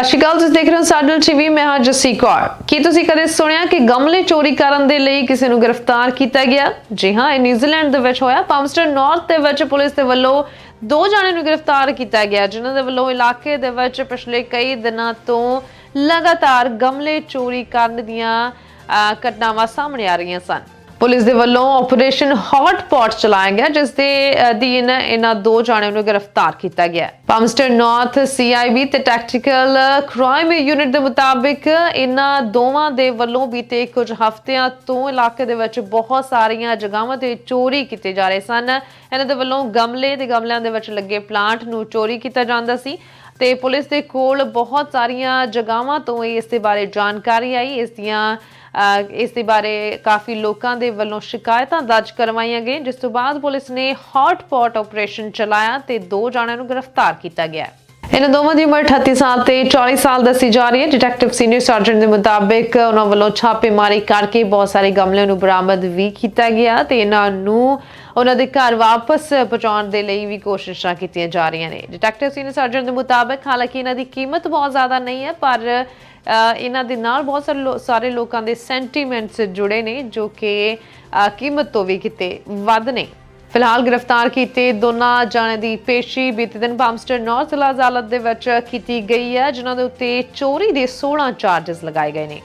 ਸਤਿ ਸ਼੍ਰੀ ਅਕਾਲ ਤੁਸੀਂ ਦੇਖ ਰਹੇ ਹੋ ਸਾਡਲ ਟੀਵੀ ਮੈਂ ਹਾਂ ਜਸੀ ਕੌਰ। ਕੀ ਤੁਸੀਂ ਕਦੇ ਸੁਣਿਆ ਕਿ ਗਮਲੇ ਚੋਰੀ ਕਰਨ ਦੇ ਲਈ ਕਿਸੇ ਨੂੰ ਗ੍ਰਿਫਤਾਰ ਕੀਤਾ ਗਿਆ? ਜੀ ਹਾਂ ਇਹ ਨਿਊਜ਼ੀਲੈਂਡ ਦੇ ਵਿੱਚ ਹੋਇਆ। ਪਾਮਸਟਰ ਨਾਰਥ ਦੇ ਵਿੱਚ ਪੁਲਿਸ ਦੇ ਵੱਲੋਂ ਦੋ ਜਣਿਆਂ ਨੂੰ ਗ੍ਰਿਫਤਾਰ ਕੀਤਾ ਗਿਆ ਜਿਨ੍ਹਾਂ ਦੇ ਵੱਲੋਂ ਇਲਾਕੇ ਦੇ ਵਿੱਚ ਪਿਛਲੇ ਕਈ ਦਿਨਾਂ ਤੋਂ ਲਗਾਤਾਰ ਗਮਲੇ ਚੋਰੀ ਕਰਨ ਦੀਆਂ ਅਹ, ਘਟਨਾਵਾਂ ਸਾਹਮਣੇ ਆ ਰਹੀਆਂ ਸਨ। ਪੁਲਿਸ ਦੇ ਵੱਲੋਂ ਆਪਰੇਸ਼ਨ ਹੌਟ ਪੌਟ ਚਲਾਇਆ ਗਿਆ, ਜਿਸ ਦੇ ਅਧੀਨ ਇਹਨਾਂ ਦੋ ਜਾਣਿਆਂ ਨੂੰ ਗ੍ਰਿਫਤਾਰ ਕੀਤਾ ਗਿਆ। ਪੰਮਸਟਰ ਨਾਰਥ ਸੀਆਈਬੀ ਤੇ ਟੈਕਟੀਕਲ ਕ੍ਰਾਈਮ ਯੂਨਿਟ ਦੇ ਮੁਤਾਬਿਕ ਇਹਨਾਂ ਦੋਵਾਂ ਦੇ ਵੱਲੋਂ ਬੀਤੇ ਕੁਝ ਹਫ਼ਤਿਆਂ ਤੋਂ ਇਲਾਕੇ ਦੇ ਵਿੱਚ ਬਹੁਤ ਸਾਰੀਆਂ ਜਗ੍ਹਾਵਾਂ ਤੇ ਚੋਰੀ ਕੀਤੇ ਜਾ ਰਹੇ ਸਨ। ਇਹਨਾਂ ਦੇ ਵੱਲੋਂ ਗਮਲੇ ਤੇ ਗਮਲਿਆਂ ਦੇ ਵਿੱਚ ਲੱਗੇ ਪਲਾਂਟ ਨੂੰ ਚੋਰੀ ਕੀਤਾ ਜਾਂਦਾ ਸੀ ਤੇ ਪੁਲਿਸ ਦੇ ਕੋਲ ਬਹੁਤ ਸਾਰੀਆਂ ਜਗ੍ਹਾਵਾਂ ਤੋਂ ਇਸ ਦੇ ਬਾਰੇ ਜਾਣਕਾਰੀ ਆਈ। ਇਸ ਦੀਆਂ ਇਸ ਦੇ ਬਾਰੇ ਕਾਫੀ ਲੋਕਾਂ ਦੇ ਵੱਲੋਂ ਸ਼ਿਕਾਇਤਾਂ ਦਰਜ ਕਰਵਾਈਆਂ ਗਈਆਂ, ਜਿਸ ਤੋਂ ਬਾਅਦ ਪੁਲਿਸ ਨੇ ਹੌਟ ਪੌਟ ਆਪਰੇਸ਼ਨ ਚਲਾਇਆ ਤੇ ਦੋ ਜਣਿਆਂ ਨੂੰ ਗ੍ਰਿਫਤਾਰ ਕੀਤਾ ਗਿਆ ਹੈ। ਇਹਨਾਂ ਦੋਵਾਂ ਦੀ ਉਮਰ 38 ਸਾਲ ਤੇ 40 ਸਾਲ ਦੱਸੀ ਜਾ ਰਹੀ ਹੈ ਡਿਟੈਕਟਿਵ ਸੀਨੀਅਰ ਸਰਜਨ ਦੇ ਮੁਤਾਬਿਕ ਉਹਨਾਂ ਵੱਲੋਂ ਛਾਪੇਮਾਰੀ ਕਰਕੇ ਬਹੁਤ ਸਾਰੇ ਗਮਲਿਆਂ ਨੂੰ ਬਰਾਮਦ ਵੀ ਕੀਤਾ ਗਿਆ ਤੇ ਇਹਨਾਂ ਨੂੰ ਉਹਨਾਂ ਦੇ ਘਰ ਵਾਪਸ ਪਹੁੰਚਾਉਣ ਦੇ ਲਈ ਵੀ ਕੋਸ਼ਿਸ਼ਾਂ ਕੀਤੀਆਂ ਜਾ ਰਹੀਆਂ ਨੇ ਡਿਟੈਕਟਿਵ ਸੀਨੀਅਰ ਸਰਜਨ ਦੇ ਮੁਤਾਬਕ ਹਾਲਾਂਕਿ ਇਹਨਾਂ ਦੀ ਕੀਮਤ ਬਹੁਤ ਜ਼ਿਆਦਾ ਨਹੀਂ ਹੈ, ਪਰ ਇਹਨਾਂ ਦੇ ਨਾਲ ਬਹੁਤ ਸਾਰੇ ਸਾਰੇ ਲੋਕਾਂ ਦੇ ਸੈਂਟੀਮੈਂਟਸ ਜੁੜੇ ਨੇ ਜੋ ਕਿ ਅ, ਕੀਮਤ ਤੋਂ ਵੀ ਕਿਤੇ ਵੱਧ ਨੇ। ਫਿਲਹਾਲ ਗ੍ਰਿਫਤਾਰ ਕੀਤੇ ਦੋਨਾਂ ਜਾਣੇ ਦੀ ਪੇਸ਼ੀ ਬੀਤੇ ਦਿਨ ਬਾਮਸਟਰ ਨੌਰ ਜ਼ਿਲ੍ਹਾ ਅਦਾਲਤ ਦੇ ਵਿੱਚ ਕੀਤੀ ਗਈ ਹੈ ਜਿਨ੍ਹਾਂ ਦੇ ਉੱਤੇ ਚੋਰੀ ਦੇ 16 ਚਾਰजेस ਲਗਾਏ ਗਏ ਨੇ।